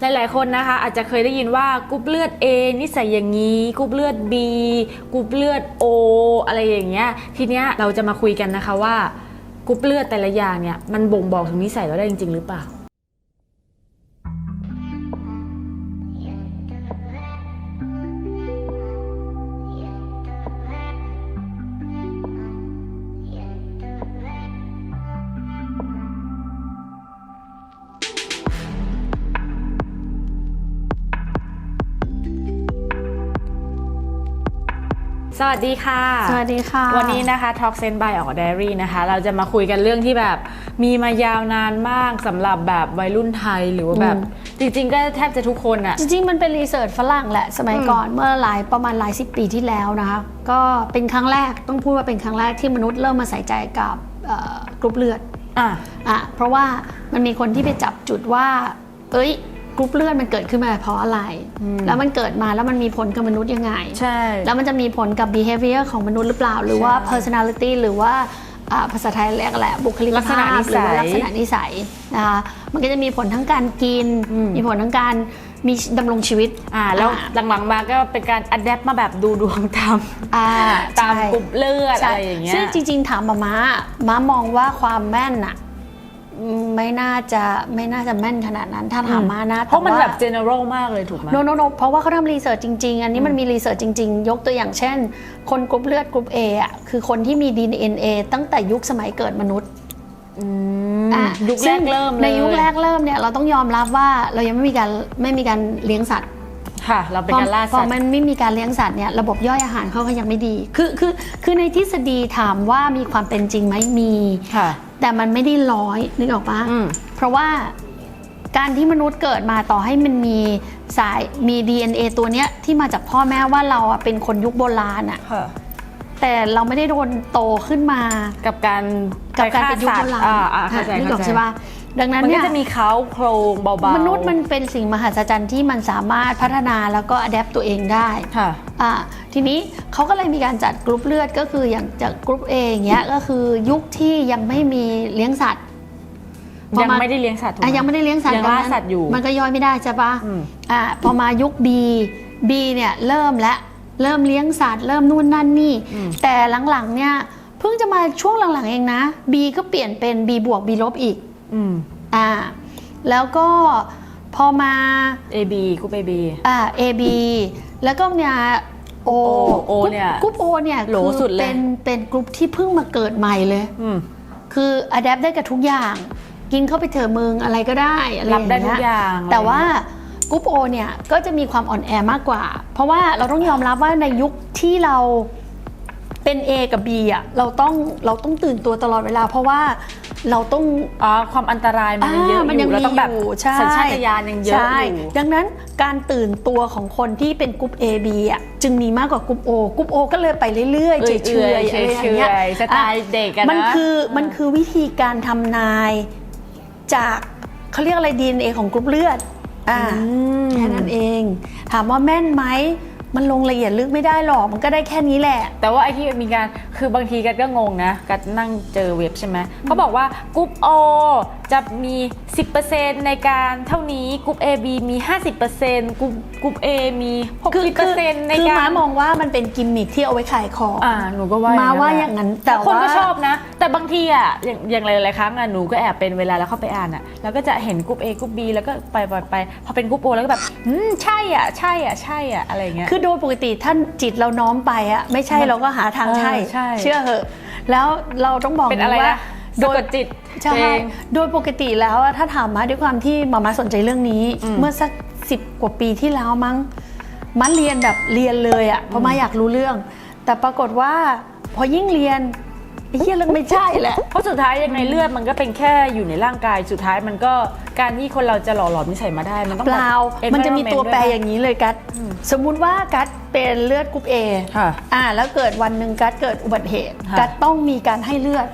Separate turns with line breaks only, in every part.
หลายๆ คนนะคะอาจจะเคยได้ยินว่ากรุ๊ปเลือด A นิสัยอย่างนี้กรุ๊ปเลือด B กรุ๊ปเลือด O อะไรอย่างเงี้ยทีเนี้ยเราจะมาคุยกันนะคะว่ากรุ๊ปเลือดแต่ละอย่างเนี่ยมันบ่งบอกถึงนิสัยเราได้จริง ๆ หรือเปล่า สวัสดีค่ะ
สวัสดีค่ะ
วันนี้นะคะ Talk Sense by ออก Diary นะคะ เราจะมาคุยกันเรื่องที่แบบมีมายาวนานมากสำหรับแบบวัยรุ่นไทยหรือว่าแบบ จริง ๆ ก็แทบจะทุกคนอะ
จริง ๆ มันเป็นรีเสิร์ชฝรั่งแหละ สมัย
อืม
ก่อนเมื่อหลายประมาณหลายสิบปีที่แล้วนะคะ ก็เป็นครั้งแรกต้องพูดว่าเป็นครั้งแรกที่มนุษย์เริ่มมาใส่ใจกับเอ่อกรุ๊ปเลือด
อะ
อะเพราะว่ามันมีคนที่ไปจับจุดว่า เอ้ย กรุ๊ปเลือดมันเกิดขึ้นมาเพราะอะไร แล้วมันเกิดมาแล้วมันมีผลกับมนุษย์ยังไง
ใช่
แล้วมันจะมีผลกับ behavior ของมนุษย์หรือเปล่า หรือว่า
ใช่
personality หรือว่าอ่าภาษาไทยเรียกอะไรบุคลิก
ลักษณะ
ภาพ
นิ
หรื
สั
อยว่าลักษณะนิสัยนะคะมันก็จะมีผลทั้งการกิน
อืม
มีผลทั้งการมีดำรงชีวิต
อ่าแล้วหลังๆมาก็เป็นการอัดแอปมาแบบดูดวงตาม
อ่า
ตาม
ใช่
กลุ่มเลือด
ใช่
อะไรอย่างเงี้ย
ซึ่งจริง ๆ ถามมาม้าม้ามองว่าความแม่นอะ ไม่น่าจะไม่น่าจะแม่นขนาดนั้นถ้าถามมานะ
เพราะมัน
ต่ว่
แบบ general มากเลยถูกไหม
โนโนโนเพราะว่าเขาทำรีเสิร์ชจริง ๆ อันนี้มันมีรีเสิร์ชจริง ๆ ยกตัวอย่างเช่น คนกรุ๊ปเลือดกรุ๊ป A อะคือคนที่มี DNA ตั้งแต่ยุคสมัยเกิดมนุษย์
อืม
อะ
ยุคแร
ซึ่ง
กเริ่มเลย
ในยุคแรกเริ่มเนี่ยเราต้องยอมรับว่าเรายังไม่มีการไม่มีการเลี้ยงสัตว์
ค่ะเราเป็นการล่า
พอ
สัตว์
มันไม่มีการเลี้ยงสัตว์เนี่ยระบบย่อยอาหารเขาก็ยังไม่ดี คือคือคือในทฤษฎีถามว่ามีความเป็นจริงไหมมี
ค่ะ
แต่มันไม่ได้ร้อยนึกออกปะ
อืม
เพราะว่าการที่มนุษย์เกิดมาต่อให้มันมีสายมี DNA ตัวเนี้ยที่มาจากพ่อแม่ว่าเราอะเป็นคนยุคโบราณอะ
ค่ะ
แต่เราไม่ได้โดนโตขึ้นมา
กับการ
กับการเป็นยุค
ฆ่
โบราณ
อ่าอ่าเข้าใจ
นึกอ
เข้า
อก
ใจ
ใช่ปะดังนั้น
มัน
เนี่
ก็
ย
จะมีเขาโครงเบาๆ
มนุษย์มันเป็นสิ่งมหัศจรรย์ที่มันสามารถพัฒนาแล้วก็อัดแอปตัวเองได้
ค่ะ
อ่า ทีนี้เขาก็เลยมีการจัดกรุ๊ปเลือดก็คืออย่างจากกรุ๊ป A อย่างเงี้ยก็คือยุคที่ยังไม่มีเลี้ยงสัตว์พอ
ยัง
มา
ไม่ได้เลี้ยงสัตว์ถูกห
อะยังไม่ได้เลี้ยงสัตว์
ยัง
ดั
ล่า
นั้น
สัตว์อยู่
มันก็ย่อยไม่ได้ใช่ปะ
อืม
อ่าพอมายุค B B เนี่ยเริ่มและเริ่มเลี้ยงสัตว์เริ่มนู่นนั่นนี่ แต่หลังๆเนี่ยเพิ่งจะมาช่วงหลังๆเองนะ B ก็เปลี่ยนเป็น B บวก B ลบอีก
อืม
อ่าแล้วก็พอมา
A B กรุ๊ป A B
อ่า A B แล้วก็เนี่ย O
O เนี่ย
กรุ๊ป O เนี่ย
โหล
คือ
สุดเลย
เป็นเป็นกรุ๊ปที่เพิ่งมาเกิดใหม่เลย
อืม
คืออัดแอปได้กับทุกอย่าง กินเข้าไปเถอะมึงอะไรก็ได้อะไร
รับได้ทุก
เอ
ย่าง
แต่ว่ากรุ๊ปโอเนี่ยก็จะมีความอ่อนแอมากกว่า เพราะว่าเราต้องยอมรับว่าในยุคที่เราเป็น A กับ B อะเราต้องเราต้องตื่นตัวตลอดเวลา เพราะว่า เราต้อง
อ๋อความอันตรายมันยังเยอะ
มัน
อ
ยั
ยู่
ง
เรา
มี
ต้องแบบ
อยู่ใช่
สัญชาตญาณยังเยอะ
ใช่
อยู่
ดังนั้นการตื่นตัวของคนที่เป็นกรุ๊ป A B อะจึงมีมากกว่ากรุ๊ป O กรุ๊ป O ก็เลยไปเรื่อยๆ
เอื่
เฉ
อย
ย
ๆ
ๆอะไรอย่างเงี้ย
เฉยๆสไตล์เด็กอะนะ
มันคือมันคือวิธีการทำนายจากเขาเรียกอะไร DNA ของกรุ๊ปเลือดอ่า
ม
แค่นั้นเอง ถามว่าแม่นไหม มันลงละเอียดลึกไม่ได้หรอก มันก็ได้แค่นี้แหละ
แต่ว่าไอ้ที่มีการคือบางทีกัดก็งงนะกัดนั่งเจอเว็บใช่ไหมเขาบอกว่ากรุ๊ป O จะมี 10%ในการเท่านี้กรุ๊ป AB มี 50%กรุ๊ปกรุ๊ป A มี
คือคือ
60%ใน
คือ
การ
ม้ามองว่ามันเป็นกิมมิคที่เอาไว้ขายของ
อ่าหนูก็ว่า
มาว่า
แหละ
อย่างนั้นแต่
แต่คนก็
ว่า
ชอบนะ แต่บางทีอะอย่างอย่างหลายๆครั้งอะหนูก็แอบเป็นเวลาแล้วเข้าไปอ่านอะแล้วก็จะเห็นกรุ๊ป A กรุ๊ป B แล้วก็ไปไปไปพอเป็นกรุ๊ป O แล้วก็แบบอืมใช่อะใช่อะใช่อะอะไรอย่างเงี้ย
คือโดยปกติท่านจิตเราน้อมไปอะไม่ใช่
มัน
เราก็หาทาง
เออ
ใช่
ใช่
เชื่อเหอะ แล้วเราต้องบอก
เป็นอะไร
ว่า
นะสะกดจิต
ใช่
ตัวเอง
โดยปกติแล้วอะถ้าถามมาด้วยความที่มามาสนใจเรื่องนี้
อืม
เมื่อสักสิบกว่าปีที่แล้วมั้งมาเรียนแบบเรียนเลยอะเพราะมาอยากรู้เรื่อง แต่ปรากฏว่าพอยิ่งเรียน ไอ้เหี้ยเรื่องไม่ใช่แหละ
เพราะสุดท้ายยังไงเลือดมันก็เป็นแค่อยู่ในร่างกายสุดท้ายมันก็การที่คนเราจะหล่อหลอมนิสัยมาได้มันต้อง
เปล่า
แบบ
มันจะมีตัวแปร
environment
อย่างนี้เลยกัดสมมุติว่ากัดเป็นเลือดกรุ๊ป A
ค่ะ
อ่า แล้วเกิดวันหนึ่งกัดเกิดอุบัติเหตุ
ค่ะ
กัดต้องมีการให้เลือด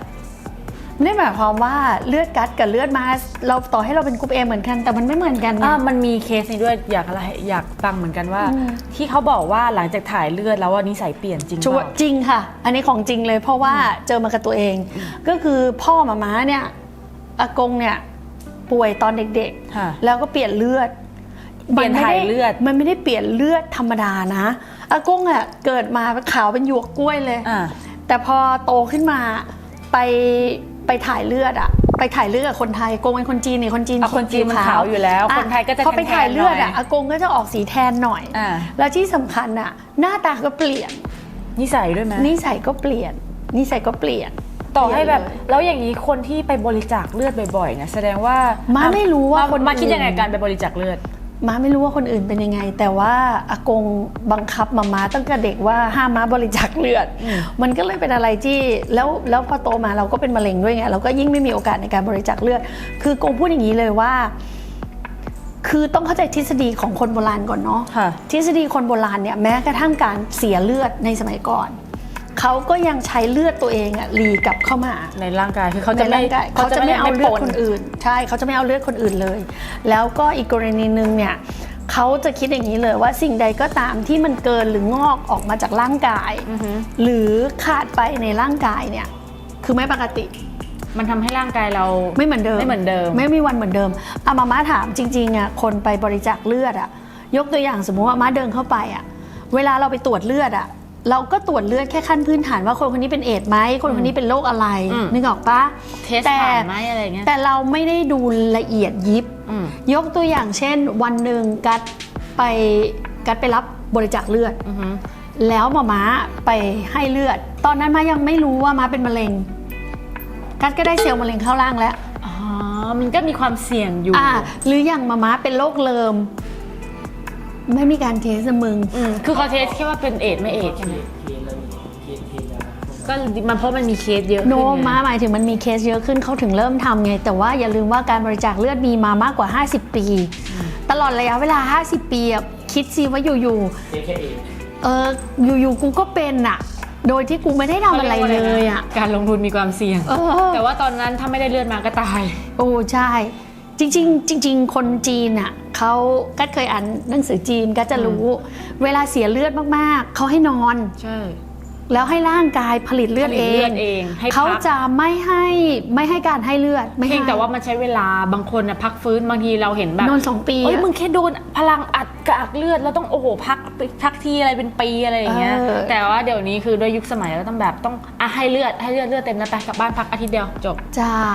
ไม่ได้หมายความว่าเลือดกัดกับเลือดมาสเราต่อให้เราเป็นกรุ๊ป A เหมือนกัน แต่มันไม่เหมือนกันไง
อ่ามันมีเคสนี้ด้วยอยากอะไรอยากฟังเหมือนกันว่า
อืม
ที่เขาบอกว่าหลังจากถ่ายเลือดแล้วว่านิสัยเปลี่ยนจริง
ชัว
เป
ร์
ล่า
จริงค่ะ อันนี้ของจริงเลยเพราะว่าเจอมากับตัวเอง ก็คือพ่อมาม้าเนี่ยอากงเนี่ยป่วยตอนเด็ก
ค่ะ
ๆ แล้วก็เปลี่ยนเลือด
เปลี่ยน
มัไม่
ถ่าย
ได้
เลือด
มันไม่ได้เปลี่ยนเลือดธรรมดานะอากงอะเกิดมาเป็นขาวเป็นหยวกกล้วยเลย
อ่า
แต่พอโตขึ้นมาไป ไปถ่ายเลือดอะไปถ่ายเลือดกับคนไทยอากงเป็นคนจีนนี่คนจีน
อะคนจีนมันขาวอยู่แล้ว
อ่
คนไทยก็จะ
พอไปถ่ายเลือด
แทนๆหน่
อะ
อย
อากงก็จะออกสีแทนหน่อย
อ่า
แล้วที่สำคัญอะหน้าตาก็เปลี่ยน
นิสัยด้วยไหม
นิสัยก็เปลี่ยนนิสัยก็เปลี่ยน
ต่อให้แบบ
เปลี่ยนเลย
แล้วอย่างนี้คนที่ไปบริจาคเลือดบ่อยๆเนี่ยแสดงว่า
ม้า
อะ
ไม่รู้ว่า
ม้
คน
มาคิด
อื่น
ยังไงการไปบริจาคเลือด
ม้าไม่รู้ว่าคนอื่นเป็นยังไง แต่ว่าอากงบังคับมาม้าตั้งแต่เด็กว่าห้ามม้าบริจาคเลือด
อืม
มันก็เลยเป็นอะไรที่แล้วแล้วพอโตมาเราก็เป็นมะเร็งด้วยไงเราก็ยิ่งไม่มีโอกาสในการบริจาคเลือด คือกงพูดอย่างนี้เลยว่า คือต้องเข้าใจทฤษฎีของคนโบราณก่อนเนาะ
ค่ะ
ทฤษฎีคนโบราณเนี่ยแม้กระทั่งการเสียเลือดในสมัยก่อน เขาก็ยังใช้เลือดตัวเองอะรีกลับเข้ามา
ในร่างกายคือเขาจะ
ใน
ไม่
ร่างกายเขาจะไม่เอาเลือดคน
น
อื่น ใช่เขาจะไม่เอาเลือดคนอื่นเลย แล้วก็อีกกรณีหนึ่งเนี่ยเขาจะคิดอย่างนี้เลยว่าสิ่งใดก็ตามที่มันเกินหรืองอกออกมาจากร่างกาย
อือฮึ
หรือขาดไปในร่างกายเนี่ยคือไม่ปกติ
มันทำให้ร่างกายเรา
ไม่เหมือนเดิม
ไม่เหมือนเดิม
ไม่มีวันเหมือนเดิมอามาม่าถามจริงๆอะคนไปบริจาคเลือดอะยกตัวอย่างสมมุติว่าม่าเดินเข้าไปอะเวลาเราไปตรวจเลือดอะ เราก็ตรวจเลือดแค่ขั้นพื้นฐานว่าคนคนนี้เป็นเอดส์ไหมคนคนนี้เป็นโรคอะไร
อืม
นึกออกปะ
เทส
แต่
ผ่านไหมอะไรเงี้ย
แต่เราไม่ได้ดูละเอียดยิบ
อืม
ยกตัวอย่างเช่น วันหนึ่งกัดไปกัดไปรับบริจาคเลือด
อือฮึ
แล้วหมาม้าไปให้เลือด ตอนนั้นม้ายังไม่รู้ว่าม้าเป็นมะเร็ง กัดก็ได้เซลล์มะเร็งเข้าร่างแล้ว
อ๋อมันก็มีความเสี่ยงอยู่
อ่าหรืออย่างมาม้าเป็นโรคเลิม ไม่มีการเทสนะมึง
อืมคือเขาเทสแค่ว่าเป็นเอดส์ไม่เอดส์ใช่ไหมก็มันเพราะมันมีเคสเยอะขึ้น
โน
ไง
มาหมายถึงมันมีเคสเยอะขึ้นเขาถึงเริ่มทำไง แต่ว่าอย่าลืมว่าการบริจาคเลือดมีมามากกว่า 50 ปี ตลอดระยะเวลา 50 ปีอะคิดสิว่าอยู่ๆเอออยู่ๆกูก็เป็นอะโดยที่กูไม่ได้ทำอะไรเลยอะ
การลงทุนมีความเสี่ยง
เออ
แต่ว่าตอนนั้นถ้าไม่ได้เลือดมาก็ตาย
โอ้ใช่ จริง ๆ จริง ๆ คนจีนอะ เขาก็เคยอ่านหนังสือจีนก็จะรู้ เวลาเสียเลือดมากๆเขาให้นอน
ใช่
แล้วให้ร่างกายผลิตเลือด
ผลิ
เอ
ตเลื
ง
อดเองให้
เขา
พัก
จะไม่ให้ไม่ให้การให้เลือดไม่
เพียง
ให้
แต่ว่ามันใช้เวลาบางคนน่ะพักฟื้นบางทีเราเห็นแบบ
นอนสองปี
เอ้ย
อะ
มึงแค่โดนพลังอัด กากเลือดแล้วต้องโอ้โหพักพักทีอะไรเป็นปีอะไรอย่างเงี้ย
เออ
แต่ว่าเดี๋ยวนี้คือด้วยยุคสมัยแล้วต้องแบบต้องอะให้เลือดให้เลือดเลือดเต็มแล้วไปกลับบ้านพักอาทิตย์เดียวจบ
ใช่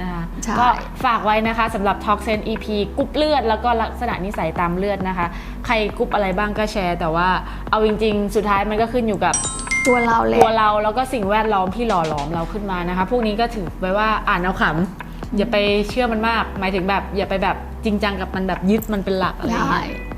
นะคะ
ใช่
ก็ฝากไว้นะคะสำหรับ Talk Sense EP กรุ๊ปเลือด แล้วก็ลักษณะนิสัยตามเลือดนะคะ ใครกรุ๊ปอะไรบ้างก็แชร์ แต่ว่าเอาจริงๆ สุดท้ายมันก็ขึ้นอยู่กับ
ตัวเราแหละ
ตัวเราแล้วก็สิ่งแวดล้อมที่หล่อหลอมเราขึ้นมานะคะ พวกนี้ก็ถือไว้ว่าอ่านเอาขำอย่าไปเชื่อมันมาก หมายถึงแบบอย่าไปแบบจริงจังกับมันแบบยึดมันเป็นหลักอะไรอย่าง
ได้
เงี้ย